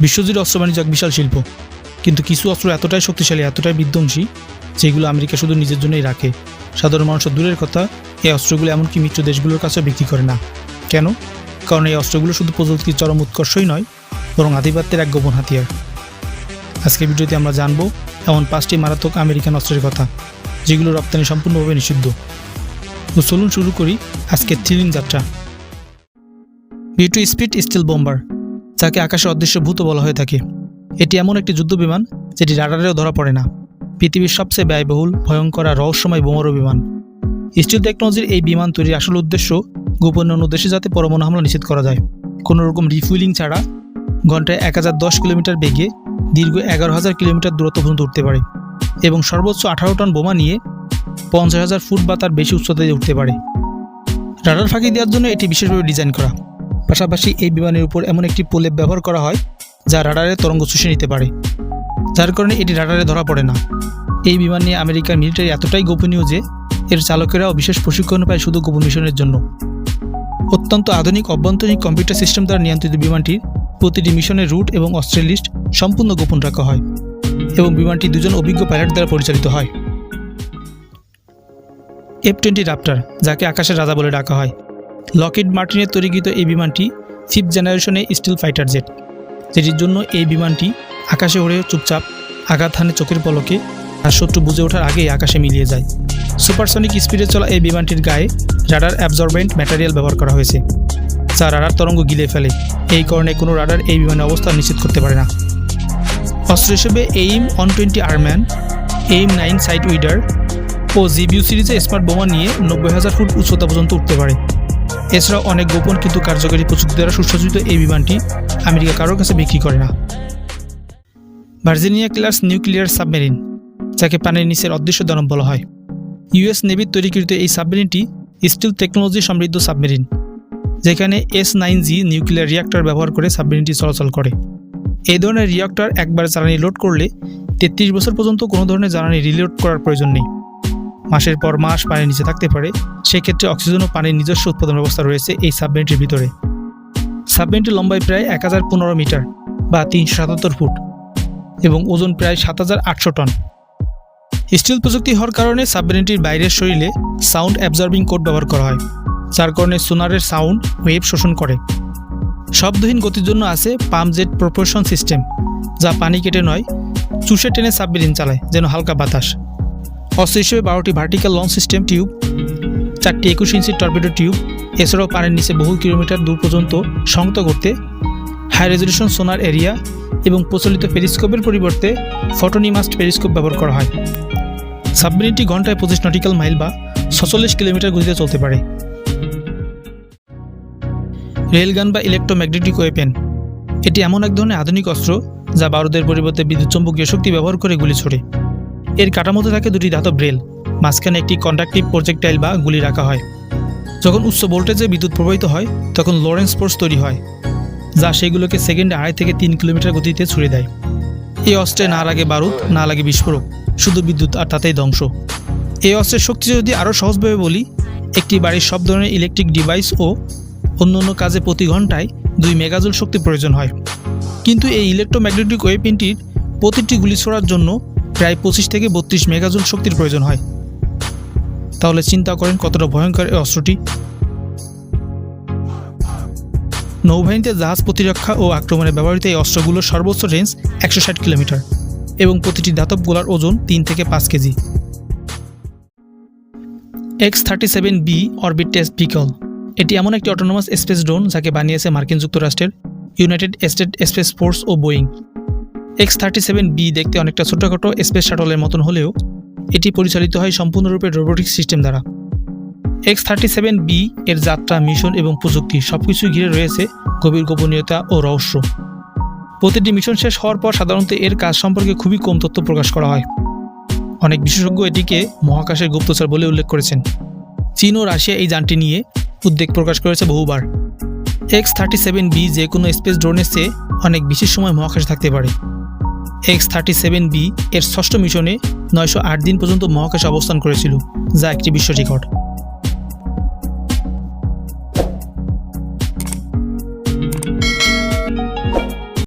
বিশ্বজুড়ে অস্ত্র বাণিজ্য এক বিশাল শিল্প। কিন্তু কিছু অস্ত্র এতটাই শক্তিশালী, এতটাই বিধ্বংসী, যেগুলো আমেরিকা শুধু নিজের জন্যই রাখে। সাধারণ মানুষের দূরের কথা, এই অস্ত্রগুলো এমনকি মিত্র দেশগুলোর কাছেও বিক্রি করে না। কেন? কারণ এই অস্ত্রগুলো শুধু প্রযুক্তির চরম উৎকর্ষই নয়, বরং আধিপত্যের এক গোপন হাতিয়ার। আজকের ভিডিওতে আমরা জানব এমন পাঁচটি মারাত্মক আমেরিকান অস্ত্রের কথা, যেগুলো রপ্তানি সম্পূর্ণভাবে নিষিদ্ধ। তো চলুন শুরু করি আজকের থ্রিলিং যাত্রা। B two spirit stealth bomber. যাকে আকাশে অদৃশ্য ভূত বলা হয়ে থাকে। এটি এমন একটি যুদ্ধ বিমান যেটি রাডারেও ধরা পড়ে না। পৃথিবীর সবচেয়ে ব্যয়বহুল, ভয়ঙ্কর আর রহস্যময় বোমারু বিমান। স্টিল টেকনোলজির এই বিমান তৈরির আসল উদ্দেশ্য গোপন অন্য দেশে যাতে পরমাণু হামলা নিষেধ করা যায়। কোনো রকম রিফুইলিং ছাড়া ঘন্টায় এক হাজার দশ কিলোমিটার বেগে দীর্ঘ এগারো হাজার কিলোমিটার দূরত্ব পর্যন্ত উঠতে পারে এবং সর্বোচ্চ আঠারো টন বোমা নিয়ে পঞ্চাশ হাজার ফুট বা তার বেশি উচ্চতায় উঠতে পারে। রাডার ফাঁকি দেওয়ার জন্য এটি বিশেষভাবে ডিজাইন করা। পাশাপাশি এই বিমানের উপর এমন একটি প্রলেপ ব্যবহার করা হয়, যা রাডারের তরঙ্গ চুষে নিতে পারে। যার কারণে এটি রাডারে ধরা পড়ে না। এই বিমান নিয়ে আমেরিকার মিলিটারি এতটাই গোপনীয় যে, এর চালকেরাও বিশেষ প্রশিক্ষণ পায় শুধু গোপন মিশনের জন্য। অত্যন্ত আধুনিক অভ্যন্তরীণ কম্পিউটার সিস্টেম দ্বারা নিয়ন্ত্রিত বিমানটির প্রতিটি মিশনের রুট এবং অস্ত্রের লিস্ট সম্পূর্ণ গোপন রাখা হয় এবং বিমানটি দুজন অভিজ্ঞ পাইলট দ্বারা পরিচালিত হয়। এফ টোয়েন্টি রাপ্টার, যাকে আকাশের রাজা বলে ডাকা হয় লকেট মার্টিনের তৈরিকৃত এই বিমানটি ফিফথ জেনারেশনে স্টিল ফাইটার জেট যেটির জন্য এই বিমানটি আকাশে ওড়ে চুপচাপ, আঘাত হানে চোখের পলকে আর শত্রু বুঝে ওঠার আগেই আকাশে মিলিয়ে যায়। সুপারসনিক স্পিডে চলা এই বিমানটির গায়ে রাডার অ্যাবজর্বেন্ট ম্যাটেরিয়াল ব্যবহার করা হয়েছে, যা রাডার তরঙ্গ গিলে ফেলে। এই কারণে কোনো রাডার এই বিমানের অবস্থা নিশ্চিত করতে পারে না। অস্ত্র হিসেবে AIM one twenty AMRAAM AIM nine sidewinder ও জিবিউ সিরিজে স্মার্ট বোমা নিয়ে নব্বই হাজার ফুট উচ্চতা পর্যন্ত উঠতে পারে। এছাড়াও অনেক গোপন কিন্তু কার্যকরী প্রযুক্তি দ্বারা সুসজ্জিত এই বিমানটি আমেরিকা কারোর কাছে বিক্রি করে না। ভার্জিনিয়া ক্লাস নিউক্লিয়ার সাবমেরিন, যাকে পানির নিচের অদৃশ্য দানব বলা হয়। ইউএস নেভির তৈরিকৃত এই সাবমেরিনটি স্টিল টেকনোলজি সমৃদ্ধ সাবমেরিন, যেখানে S nine G nuclear reactor ব্যবহার করে সাবমেরিনটি চলাচল করে। এই ধরনের রিয়াক্টর একবার জ্বালানি লোড করলে তেত্রিশ বছর পর্যন্ত কোনো ধরনের জ্বালানি রিলোড করার প্রয়োজন নেই। মাসের পর মাস পানির নিচে থাকতে পারে, সেক্ষেত্রে অক্সিজেন ও পানির নিজস্ব উৎপাদন ব্যবস্থা রয়েছে এই সাবমেরিনটির ভিতরে। সাবমেরিনটি লম্বায় প্রায় এক হাজার পনেরো মিটার বা তিনশো সাতাত্তর ফুট এবং ওজন প্রায় সাত হাজার আটশো টন। স্টিল প্রযুক্তি হওয়ার কারণে সাবমেরিনটির বাইরের শরীরে সাউন্ড অ্যাবজর্বিং কোড ব্যবহার করা হয়, যার কারণে সোনারের সাউন্ড ওয়েভ শোষণ করে। শব্দহীন গতির জন্য আছে পাম্প জেট প্রপোর্শন সিস্টেম, যা পানি কেটে নয়, চুষে টেনে সাবমেরিন চালায়, যেন হালকা বাতাস। অস্ত্র হিসেবে বারোটি ভার্টিক্যাল লঞ্চ সিস্টেম টিউব চারটি একুশ ইঞ্চি টর্পেডো টিউব এছাড়াও পানির নিচে বহু কিলোমিটার দূর পর্যন্ত সংহত করতে হাই রেজলিউশন সোনার এরিয়া এবং প্রচলিত পেরিস্কোপের পরিবর্তে ফটোনিমাস্ট পেরিস্কোপ ব্যবহার করা হয়। সাবমেরিনটি ঘন্টায় পঁচিশ নটিক্যাল মাইল বা ছচল্লিশ কিলোমিটার গতিতে চলতে পারে। রেলগান বা ইলেকট্রোম্যাগনেটিক ওয়েপেন এটি এমন এক ধরনের আধুনিক অস্ত্র যা বারুদের পরিবর্তে বিদ্যুৎ চম্বকীয় শক্তি ব্যবহার করে গুলি ছোড়ে। এর কাঠামোতে থাকে দুটি ধাতব রেল। মাঝখানে একটি কন্ডাক্টিভ প্রজেক্টাইল বা গুলি রাখা হয়। যখন উচ্চ ভোল্টেজে বিদ্যুৎ প্রবাহিত হয়, তখন লরেন্স ফোর্স তৈরি হয়, যা সেগুলোকে সেকেন্ডে আড়াই থেকে তিন কিলোমিটার গতিতে ছুড়ে দেয়। এই অস্ত্রে না লাগে বারুদ, না লাগে বিস্ফোরক, শুধু বিদ্যুৎ আর তাতেই ধ্বংস। এই অস্ত্রের শক্তি যদি আরও সহজভাবে বলি, একটি বাড়ির সব ধরনের ইলেকট্রিক ডিভাইস ও অন্য অন্য কাজে প্রতি ঘন্টায় দুই মেগাজুল শক্তি প্রয়োজন হয়। কিন্তু এই ইলেকট্রোম্যাগনেটিক ওয়েপেনটির প্রতিটি গুলি ছোড়ার জন্য প্রায় পঁচিশ থেকে বত্রিশ মেগাজুল শক্তির প্রয়োজন হয়। তাহলে চিন্তা করেন কতটা ভয়ঙ্কর এই অস্ত্রটি। নৌবাহিনীতে জাহাজ প্রতিরক্ষা ও আক্রমণে ব্যবহৃত এই অস্ত্রগুলোর সর্বোচ্চ রেঞ্জ একশো ষাট কিলোমিটার এবং প্রতিটি ধাতব গোলার ওজন তিন থেকে পাঁচ KG. X thirty seven B orbit test vehicle এটি এমন একটি অটোনোমাস স্পেস ড্রোন যাকে বানিয়েছে মার্কিন যুক্তরাষ্ট্রের ইউনাইটেড স্টেট স্পেস ফোর্স ও Boeing X thirty seven B দেখতে অনেকটা ছোটোখাটো স্পেস শাটলের মতন হলেও এটি পরিচালিত হয় সম্পূর্ণরূপে রোবোটিক সিস্টেম দ্বারা। এক্স থার্টি সেভেন বি এর যাত্রা মিশন এবং প্রযুক্তি সব কিছু ঘিরে রয়েছে গভীর গোপনীয়তা ও রহস্য। প্রতিটি মিশন শেষ হওয়ার পর সাধারণত এর কাজ সম্পর্কে খুবই কম তথ্য প্রকাশ করা হয়। অনেক বিশেষজ্ঞ এটিকে মহাকাশের গুপ্তচর বলে উল্লেখ করেছেন। চীন ও রাশিয়া এই যানটি নিয়ে উদ্বেগ প্রকাশ করেছে বহুবার। এক্স থার্টি সেভেন বি যে কোনো স্পেস ড্রোনের চেয়ে অনেক বেশি সময় মহাকাশে থাকতে পারে। এক্স থার্টি সেভেন বি এর ষষ্ঠ মিশনে নয়শো আট দিন পর্যন্ত মহাকাশে অবস্থান করেছিল, যা একটি বিশ্ব রেকর্ড।